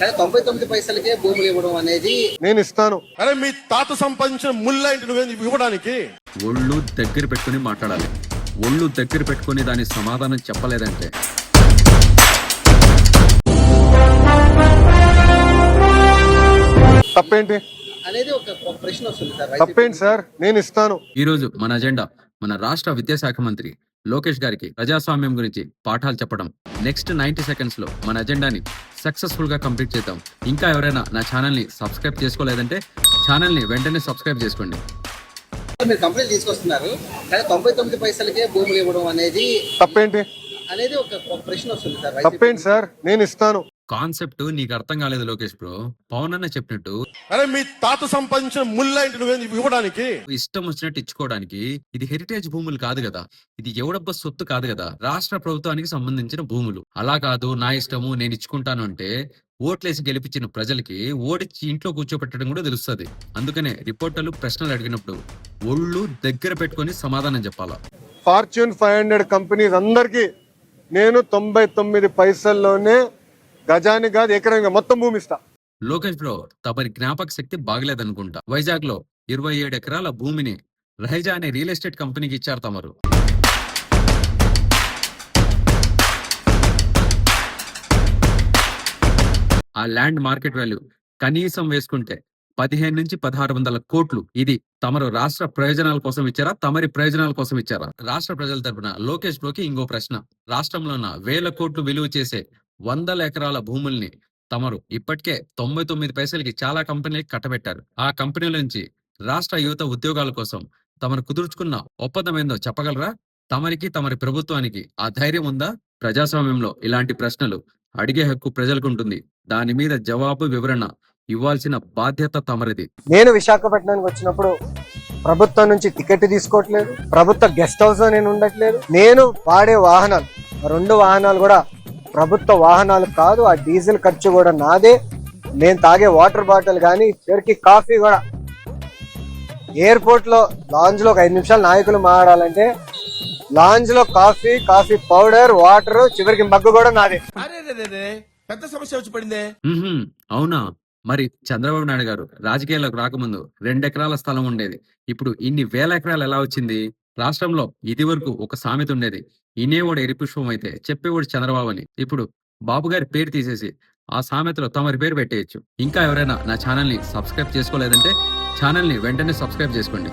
కానీ తొంభై తొమ్మిది పైసలకే భూములు ఇవ్వడం అనేది నేను ఇస్తాను. అరే మీ తాత సంపాదించిన ముళ్ళ ఇంటి నువ్వేం ఇవ్వడానికి? ఒళ్ళు దగ్గర పెట్టుకుని మాట్లాడాలి. ఒళ్ళు దగ్గర పెట్టుకుని దాని సమాధానం చెప్పలేదంటే. తప్పేంటి? అనేది ఒక ఒక ప్రశ్న వస్తుంది సార్ తప్పేంటి సార్? నేను ఇస్తాను. ఈ రోజు మన అజెండా మన రాష్ట్ర విద్యాశాఖ మంత్రి లోకేష్ గారికి ప్రజాస్వామ్యం గురించి పాఠాలు చెప్పడం. నెక్స్ట్ నైన్టీ సెకండ్స్లో మన అజెండాని సక్సెస్ఫుల్గా కంప్లీట్ చేద్దాం. ఇంకా ఎవరైనా నా ఛానల్ని సబ్స్క్రైబ్ చేసుకోలేదంటే ఛానల్ని వెంటనే సబ్స్క్రైబ్ చేసుకోండి. మీరు కంప్లైంట్ తీసుకొస్తున్నారు. కానీ తొంభై తొమ్మిది పైసలకే భూములు ఇవ్వడం అనేది తప్పేంటి? అనేది ఒక ఒక ప్రశ్న వస్తుంది సార్. తప్పేంటి సార్? నేను ఇస్తాను. కాన్సెప్ట్ నీకు అర్థం కాలేదు లోకేష్ బ్రో. పవన్ అన్న చెప్పినట్టు అరే మీ తాత సంపాదించిన ముళ్ళ ఇంటి నువ్వేం ఇవ్వడానికి? ఇష్టం వచ్చినట్టు ఇచ్చుకోవడానికి ఇది హెరిటేజ్ భూములు కాదు కదా. ఇది ఎవడబ్బ సొత్తు కాదు కదా. రాష్ట్ర ప్రభుత్వానికి సంబంధించిన భూములు. అలా కాదు నా ఇష్టము నేను ఇచ్చుకుంటాను అంటే ఓట్లేసి గెలిపించిన ప్రజలకి ఓడిచ్చి ఇంట్లో కూర్చోబెట్టడం కూడా తెలుస్తుంది. అందుకనే రిపోర్టర్లు ప్రశ్నలు అడిగినప్పుడు ఒళ్ళు దగ్గర పెట్టుకొని సమాధానం చెప్పాలా? ఫార్చ్యూన్ ఫైవ్ హండ్రెడ్ కంపెనీస్ అందరికి నేను తొంభై తొమ్మిది పైసల్లోనే గజాని కాదు ఎకరంగా మొత్తం భూమి ఇస్తా. లోకేష్ బ్రో తమరి జ్ఞాపక శక్తి బాగలేదనుకుంటా. వైజాగ్లో ఇరవై ఏడు ఎకరాల భూమిని రహజా అనే రియల్ ఎస్టేట్ కంపెనీకి ఇచ్చారు తమరు. ఆ ల్యాండ్ మార్కెట్ వాల్యూ కనీసం వేసుకుంటే పదిహేను నుంచి పదహారు వందల కోట్లు. ఇది తమరు రాష్ట్ర ప్రయోజనాల కోసం ఇచ్చారా తమరి ప్రయోజనాల కోసం ఇచ్చారా? రాష్ట్ర ప్రజల తరపున లోకేష్ బ్రోకి ఇంకో ప్రశ్న. రాష్ట్రంలో ఉన్న వేల కోట్లు విలువ చేసే వందల ఎకరాల భూముల్ని తమరు ఇప్పటికే తొంభై తొమ్మిది పైసలకి చాలా కంపెనీలకు కట్టబెట్టారు. ఆ కంపెనీల నుంచి రాష్ట్ర యువత ఉద్యోగాల కోసం తమరు కుదుర్చుకున్న ఒప్పందం ఏందో చెప్పగలరా? తమరికి తమరి ప్రభుత్వానికి ఆ ధైర్యం ఉందా? ప్రజాస్వామ్యంలో ఇలాంటి ప్రశ్నలు అడిగే హక్కు ప్రజలకు ఉంటుంది దాని మీద జవాబు వివరణ ఇవ్వాల్సిన బాధ్యత తమరిది. నేను విశాఖపట్నానికి వచ్చినప్పుడు ప్రభుత్వం నుంచి టికెట్ తీసుకోవట్లేదు. ప్రభుత్వ గెస్ట్ హౌస్లో నేను ఉండట్లేదు. నేను వాడే వాహనాలు రెండు వాహనాలు కూడా ప్రభుత్వ వాహనాలు కాదు ఆ డీజిల్ ఖర్చు కూడా నాదే. నేను తాగే వాటర్ బాటిల్ కానీ చివరికి కాఫీ కూడా. ఎయిర్పోర్ట్లో లాంజ్లో ఒక ఐదు నిమిషాలు నాయకులు మాట్లాడాలంటే లాంజ్లో కాఫీ కాఫీ పౌడర్ వాటర్ చివరికి మగ్గు కూడా నాదే. పెద్ద సమస్య వచ్చి పడిందే. అవునా? మరి చంద్రబాబు నాయుడు గారు రాజకీయాల్లోకి రాకముందు రెండెకరాల స్థలం ఉండేది. ఇప్పుడు ఇన్ని వేల ఎకరాలు ఎలా వచ్చింది? రాష్ట్రంలో ఇది వరకు ఒక సామెత ఉండేది ఇనేవాడు ఎరిపుష్పం అయితే చెప్పేవాడు చంద్రబాబు అని ఇప్పుడు బాబు గారి పేరు తీసేసి ఆ సామెతలో తమరి పేరు పెట్టేయచ్చు. ఇంకా ఎవరైనా నా ఛానల్ని సబ్స్క్రైబ్ చేసుకోలేదంటే ఛానల్ని వెంటనే సబ్స్క్రైబ్ చేసుకోండి.